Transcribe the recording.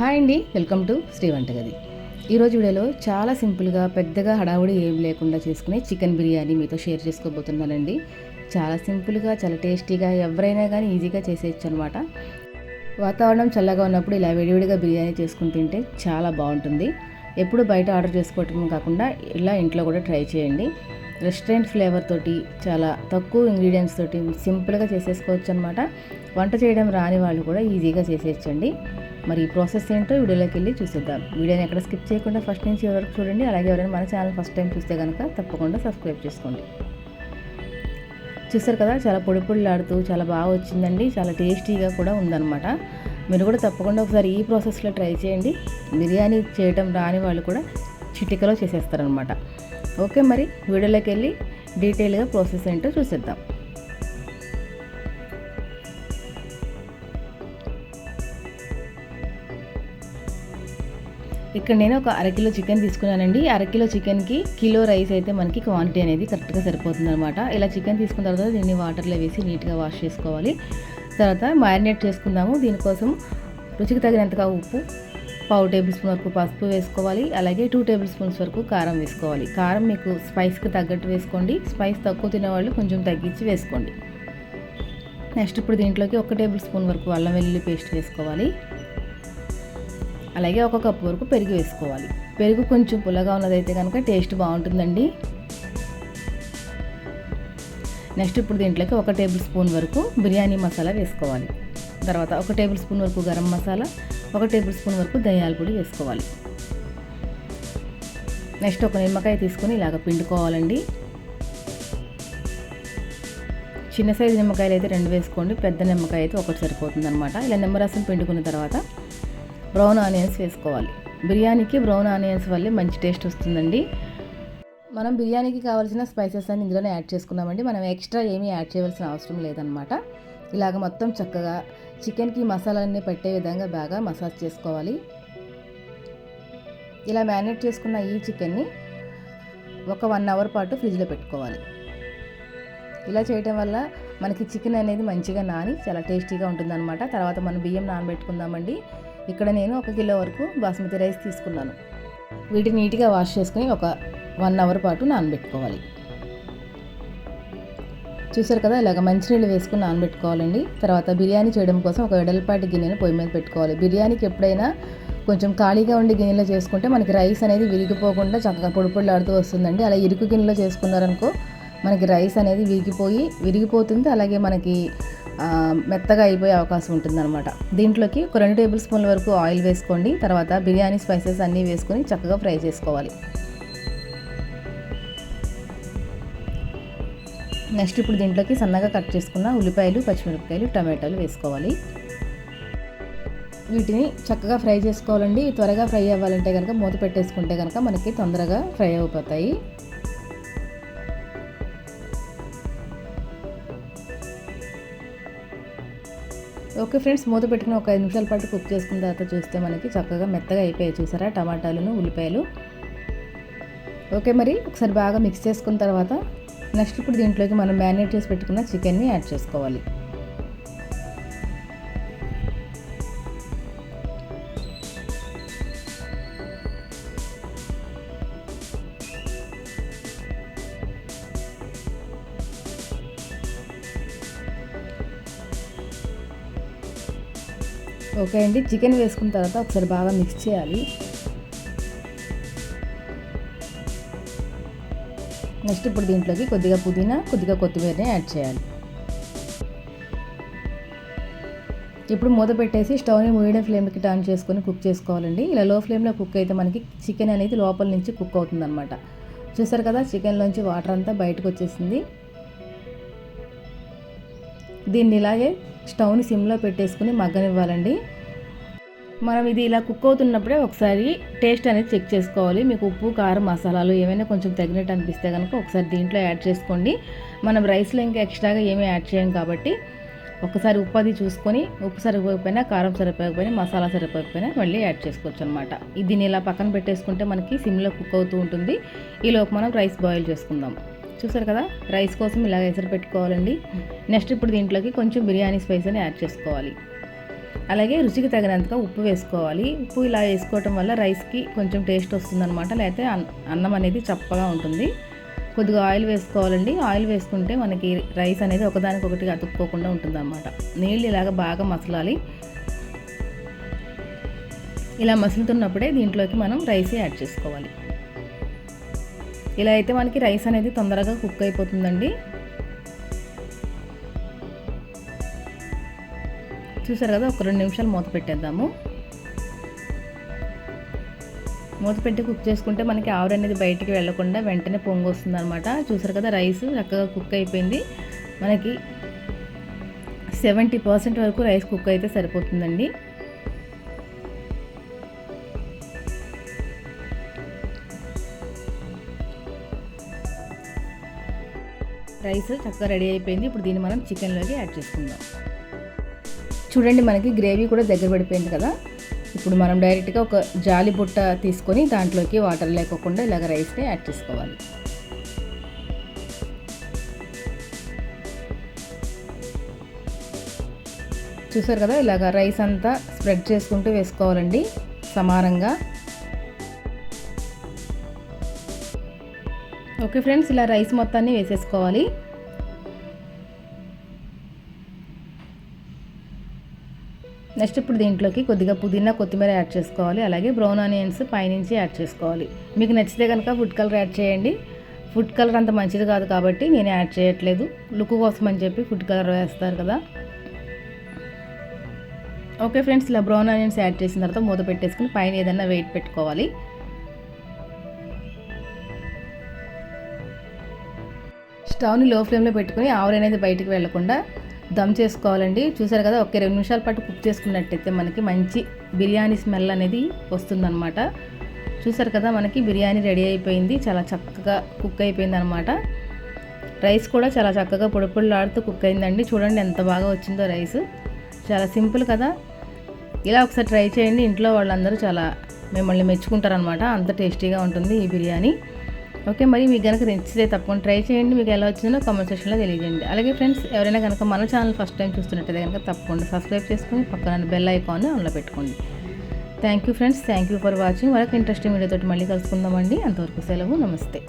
Hi అండి welcome to Shri వంటగది. ఈరోజు వీడియోలో చాలా సింపుల్గా పెద్దగా హడావుడి ఏం లేకుండా చేసుకునే చికెన్ బిర్యానీ మీతో షేర్ చేసుకోబోతున్నానండి. చాలా సింపుల్గా చాలా టేస్టీగా ఎవరైనా కానీ ఈజీగా చేసేయచ్చు అనమాట వాతావరణం చల్లగా ఉన్నప్పుడు ఇలా విడివిడిగా బిర్యానీ చేసుకుని తింటే చాలా బాగుంటుంది. ఎప్పుడు బయట ఆర్డర్ చేసుకోవటం కాకుండా ఇలా ఇంట్లో కూడా ట్రై చేయండి. రెస్టారెంట్ ఫ్లేవర్ తోటి చాలా తక్కువ ఇంగ్రీడియంట్స్ తోటి సింపుల్గా చేసేసుకోవచ్చు అనమాట వంట చేయడం రాని వాళ్ళు కూడా ఈజీగా చేసేయచ్చండి. మరి ఈ ప్రాసెస్ ఏంటో వీడియోలోకి వెళ్ళి చూసేద్దాం. వీడియోని ఎక్కడ స్కిప్ చేయకుండా ఫస్ట్ నుంచి వరకు చూడండి అలాగే ఎవరైనా మన ఛానల్ ఫస్ట్ టైం చూస్తే కనుక తప్పకుండా సబ్స్క్రైబ్ చేసుకోండి. చూస్తారు కదా చాలా పొడి పొడిలాడుతూ చాలా బాగా వచ్చిందండి చాలా టేస్టీగా కూడా ఉందన్నమాట. మీరు కూడా తప్పకుండా ఒకసారి ఈ ప్రాసెస్లో ట్రై చేయండి. బిర్యానీ చేయటం రాని వాళ్ళు కూడా చిటికలో చేసేస్తారనమాట ఓకే మరి వీడియోలోకి వెళ్ళి డీటెయిల్గా ప్రాసెస్ ఏంటో చూసేద్దాం. ఇక్కడ నేను ఒక అరకిలో చికెన్ తీసుకున్నానండి. అరకిలో చికెన్కి కిలో రైస్ అయితే మనకి క్వాంటిటీ అనేది కరెక్ట్గా సరిపోతుంది అనమాట ఇలా చికెన్ తీసుకున్న తర్వాత దీన్ని వాటర్లో వేసి నీట్గా వాష్ చేసుకోవాలి. తర్వాత మ్యారినేట్ చేసుకుందాము. దీనికోసం రుచికి తగినంతగా ఉప్పు పావు టేబుల్ స్పూన్ వరకు పసుపు వేసుకోవాలి. అలాగే టూ టేబుల్ స్పూన్స్ వరకు కారం వేసుకోవాలి. కారం మీకు స్పైస్కి తగ్గట్టు వేసుకోండి. స్పైస్ తక్కువ తినేవాళ్ళు కొంచెం తగ్గించి వేసుకోండి. నెక్స్ట్ ఇప్పుడు దీంట్లోకి ఒక టేబుల్ స్పూన్ వరకు అల్లం వెల్లుల్లి పేస్ట్ వేసుకోవాలి. అలాగే ఒక కప్పు వరకు పెరుగు వేసుకోవాలి. పెరుగు కొంచెం పుల్లగా ఉన్నదైతే కనుక టేస్ట్ బాగుంటుందండి. నెక్స్ట్ ఇప్పుడు దీంట్లోకి ఒక టేబుల్ స్పూన్ వరకు బిర్యానీ మసాలా వేసుకోవాలి. తర్వాత ఒక టేబుల్ స్పూన్ వరకు గరం మసాలా ఒక టేబుల్ స్పూన్ వరకు ధనియాల పొడి వేసుకోవాలి. నెక్స్ట్ ఒక నిమ్మకాయ తీసుకొని ఇలాగ పిండుకోవాలండి. చిన్న సైజు నిమ్మకాయలు అయితే రెండు వేసుకోండి పెద్ద నిమ్మకాయ అయితే ఒకటి సరిపోతుంది అనమాట ఇలా నిమ్మరసం పిండుకున్న తర్వాత బ్రౌన్ ఆనియన్స్ వేసుకోవాలి. బిర్యానీకి బ్రౌన్ ఆనియన్స్ వల్లే మంచి టేస్ట్ వస్తుందండి. మనం బిర్యానీకి కావాల్సిన స్పైసెస్ అన్ని ఇందులోనే యాడ్ చేసుకున్నామండి. మనం ఎక్స్ట్రా ఏమీ యాడ్ చేయవలసిన అవసరం లేదనమాట ఇలాగ మొత్తం చక్కగా చికెన్కి మసాలాలన్నీ పెట్టే విధంగా బాగా మసాజ్ చేసుకోవాలి. ఇలా మ్యారినేట్ చేసుకున్న ఈ చికెన్ని ఒక వన్ అవర్ పాటు ఫ్రిడ్జ్లో పెట్టుకోవాలి. ఇలా చేయటం వల్ల మనకి చికెన్ అనేది మంచిగా నాని చాలా టేస్టీగా ఉంటుందన్నమాట. తర్వాత మనం బియ్యం నానబెట్టుకుందామండి. ఇక్కడ నేను ఒక కిలో వరకు బాస్మతి రైస్ తీసుకున్నాను. వీటిని నీట్గా వాష్ చేసుకుని ఒక వన్ అవర్ పాటు నానబెట్టుకోవాలి. చూసారు కదా ఇలాగ మంచినీళ్ళు వేసుకుని నానబెట్టుకోవాలండి. తర్వాత బిర్యానీ చేయడం కోసం ఒక వెడల్పాటి గిన్నెను పొయ్యి మీద పెట్టుకోవాలి. బిర్యానీకి ఎప్పుడైనా కొంచెం ఖాళీగా ఉండే గిన్నెలో చేసుకుంటే మనకి రైస్ అనేది విరిగిపోకుండా చక్కగా పొడిపొడిలాడుతూ వస్తుందండి. అలా ఇరుకు గిన్నెలో చేసుకున్నారనుకో మనకి రైస్ అనేది విరిగిపోయి విరిగిపోతుంది. అలాగే మనకి మెత్తగా అయిపోయే అవకాశం ఉంటుందన్నమాట. దీంట్లోకి ఒక రెండు టేబుల్ స్పూన్ల వరకు ఆయిల్ వేసుకోండి. తర్వాత బిర్యానీ స్పైసెస్ అన్నీ వేసుకొని చక్కగా ఫ్రై చేసుకోవాలి. నెక్స్ట్ ఇప్పుడు దీంట్లోకి సన్నగా కట్ చేసుకున్న ఉల్లిపాయలు పచ్చిమిరపకాయలు టమాటాలు వేసుకోవాలి. వీటిని చక్కగా ఫ్రై చేసుకోవాలండి. త్వరగా ఫ్రై అవ్వాలంటే కనుక మూత పెట్టేసుకుంటే కనుక మనకి తొందరగా ఫ్రై అయిపోతాయి. ఓకే ఫ్రెండ్స్ మూత పెట్టుకుని ఒక ఐదు నిమిషాల పాటు కుక్ చేసుకున్న తర్వాత చూస్తే మనకి చక్కగా మెత్తగా అయిపోయాయి చూసారా? టమాటాలను ఉల్లిపాయలు. ఓకే మరి ఒకసారి బాగా మిక్స్ చేసుకున్న తర్వాత నెక్స్ట్ ఇప్పుడు దీంట్లోకి మనం మ్యారినేట్ చేసి పెట్టుకున్న చికెన్ని యాడ్ చేసుకోవాలి. ఓకే అండి. చికెన్ వేసుకున్న తర్వాత ఒకసారి బాగా మిక్స్ చేయాలి. నెక్స్ట్ ఇప్పుడు దీంట్లోకి కొద్దిగా పుదీనా కొద్దిగా కొత్తిమీరని యాడ్ చేయాలి. ఇప్పుడు మూత పెట్టేసి స్టవ్ని మీడియం ఫ్లేమ్కి టర్న్ చేసుకొని కుక్ చేసుకోవాలండి. ఇలా లో ఫ్లేమ్లో కుక్ అయితే మనకి చికెన్ అనేది లోపల నుంచి కుక్ అవుతుందన్నమాట. చూసారు కదా చికెన్లోంచి వాటర్ అంతా బయటకు వచ్చేసింది. దీన్ని ఇలాగే స్టవ్ని సిమ్లో పెట్టేసుకుని మగ్గనివ్వాలండి. మనం ఇది ఇలా కుక్ అవుతున్నప్పుడే ఒకసారి టేస్ట్ అనేది చెక్ చేసుకోవాలి. మీకు ఉప్పు కారం మసాలాలు ఏమైనా కొంచెం తగినట్టు అనిపిస్తే కనుక ఒకసారి దీంట్లో యాడ్ చేసుకోండి. మనం రైస్లో ఇంకా ఎక్స్ట్రాగా ఏమీ యాడ్ చేయం కాబట్టి ఒకసారి ఉప్పు అది చూసుకొని ఉప్పు సరిపోకపోయినా కారం సరిపోకపోయినా మసాలా సరిపోకపోయినా మళ్ళీ యాడ్ చేసుకోవచ్చు అనమాట దీన్ని ఇలా పక్కన పెట్టేసుకుంటే మనకి సిమ్లో కుక్ అవుతూ ఉంటుంది. ఈలోపు మనం రైస్ బాయిల్ చేసుకుందాం. చూసారు కదా? రైస్ కోసం ఇలా ఎసరు పెట్టుకోవాలండి. నెక్స్ట్ ఇప్పుడు దీంట్లోకి కొంచెం బిర్యానీ స్పైస్ అని యాడ్ చేసుకోవాలి. అలాగే రుచికి తగినంతగా ఉప్పు వేసుకోవాలి. ఉప్పు ఇలా వేసుకోవటం వల్ల రైస్కి కొంచెం టేస్ట్ వస్తుందన్నమాట. లేకపోతే అన్నం అనేది చప్పగా ఉంటుంది. కొద్దిగా ఆయిల్ వేసుకోవాలండి. ఆయిల్ వేసుకుంటే మనకి రైస్ అనేది ఒకదానికొకటి అతుక్కోకుండా ఉంటుందన్నమాట. నీళ్ళు ఇలాగ బాగా మసలాలి. ఇలా మసులుతున్నప్పుడే దీంట్లోకి మనం రైస్ యాడ్ చేసుకోవాలి. ఇలా అయితే మనకి రైస్ అనేది తొందరగా కుక్ అయిపోతుందండి. చూసారు కదా ఒక రెండు నిమిషాలు మూత పెట్టేద్దాము. మూత పెట్టి కుక్ చేసుకుంటే మనకి ఆవిరి అనేది బయటికి వెళ్ళకుండా వెంటనే పొంగు వస్తుంది అనమాట చూసారు కదా రైస్ చక్కగా కుక్ అయిపోయింది. మనకి సెవెంటీ పర్సెంట్ వరకు రైస్ కుక్ అయితే సరిపోతుందండి. రైస్ చక్కగా రెడీ అయిపోయింది. ఇప్పుడు దీన్ని మనం చికెన్లోకి యాడ్ చేసుకుందాం. చూడండి మనకి గ్రేవీ కూడా దగ్గర పడిపోయింది కదా. ఇప్పుడు మనం డైరెక్ట్గా ఒక జాలి బుట్ట తీసుకొని దాంట్లోకి వాటర్ లేకోకుండా ఇలాగ రైస్ని యాడ్ చేసుకోవాలి. చూసారు కదా ఇలాగ రైస్ అంతా స్ప్రెడ్ చేసుకుంటూ వేసుకోవాలండి. సమానంగా ఓకే ఫ్రెండ్స్ ఇలా రైస్ మొత్తాన్ని వేసేసుకోవాలి. నెక్స్ట్ ఇప్పుడు దీంట్లోకి కొద్దిగా పుదీనా కొత్తిమీర యాడ్ చేసుకోవాలి. అలాగే బ్రౌన్ ఆనియన్స్ పైనుంచి యాడ్ చేసుకోవాలి. మీకు నచ్చితే కనుక ఫుడ్ కలర్ యాడ్ చేయండి. ఫుడ్ కలర్ అంత మంచిది కాదు కాబట్టి నేను యాడ్ చేయట్లేదు. లుక్ కోసం అని చెప్పి ఫుడ్ కలర్ వేస్తారు కదా. ఓకే ఫ్రెండ్స్ ఇలా బ్రౌన్ ఆనియన్స్ యాడ్ చేసిన తర్వాత మూత పెట్టేసుకుని పైన ఏదైనా వెయిట్ పెట్టుకోవాలి. స్టవ్ని లో ఫ్లేమ్లో పెట్టుకుని ఆవిరి అనేది బయటికి వెళ్ళకుండా దమ్ చేసుకోవాలండి. చూసారు కదా ఒక రెండు నిమిషాల పాటు కుక్ చేసుకున్నట్టయితే మనకి మంచి బిర్యానీ స్మెల్ అనేది వస్తుందన్నమాట. చూసారు కదా మనకి బిర్యానీ రెడీ అయిపోయింది చాలా చక్కగా కుక్ అయిపోయింది అనమాట రైస్ కూడా చాలా చక్కగా పొడి పొడిలాడుతూ కుక్ అయిందండి. చూడండి ఎంత బాగా వచ్చిందో రైస్. చాలా సింపుల్ కదా. ఇలా ఒకసారి ట్రై చేయండి ఇంట్లో వాళ్ళందరూ చాలా మిమ్మల్ని మెచ్చుకుంటారనమాట అంత టేస్టీగా ఉంటుంది ఈ బిర్యానీ. ఓకే మరి మీకు కనుక నచ్చితే తప్పకుండా ట్రై చేయండి. మీకు ఎలా వచ్చిందో కామెంట్ సెక్షన్లో తెలియజేయండి. అలాగే ఫ్రెండ్స్ ఎవరైనా కనుక మన ఛానల్ ఫస్ట్ టైం చూస్తున్నట్టయితే కనుక తప్పకుండా సబ్స్క్రైబ్ చేసుకుని పక్కన బెల్ ఐకాన్ ఆన్లో పెట్టుకోండి. Thank you friends thank you for watching వరకు ఇంట్రెస్టింగ్ వీడియోతో మళ్ళీ కలుసుకుందామండి. అంతవరకు సెలవు నమస్తే.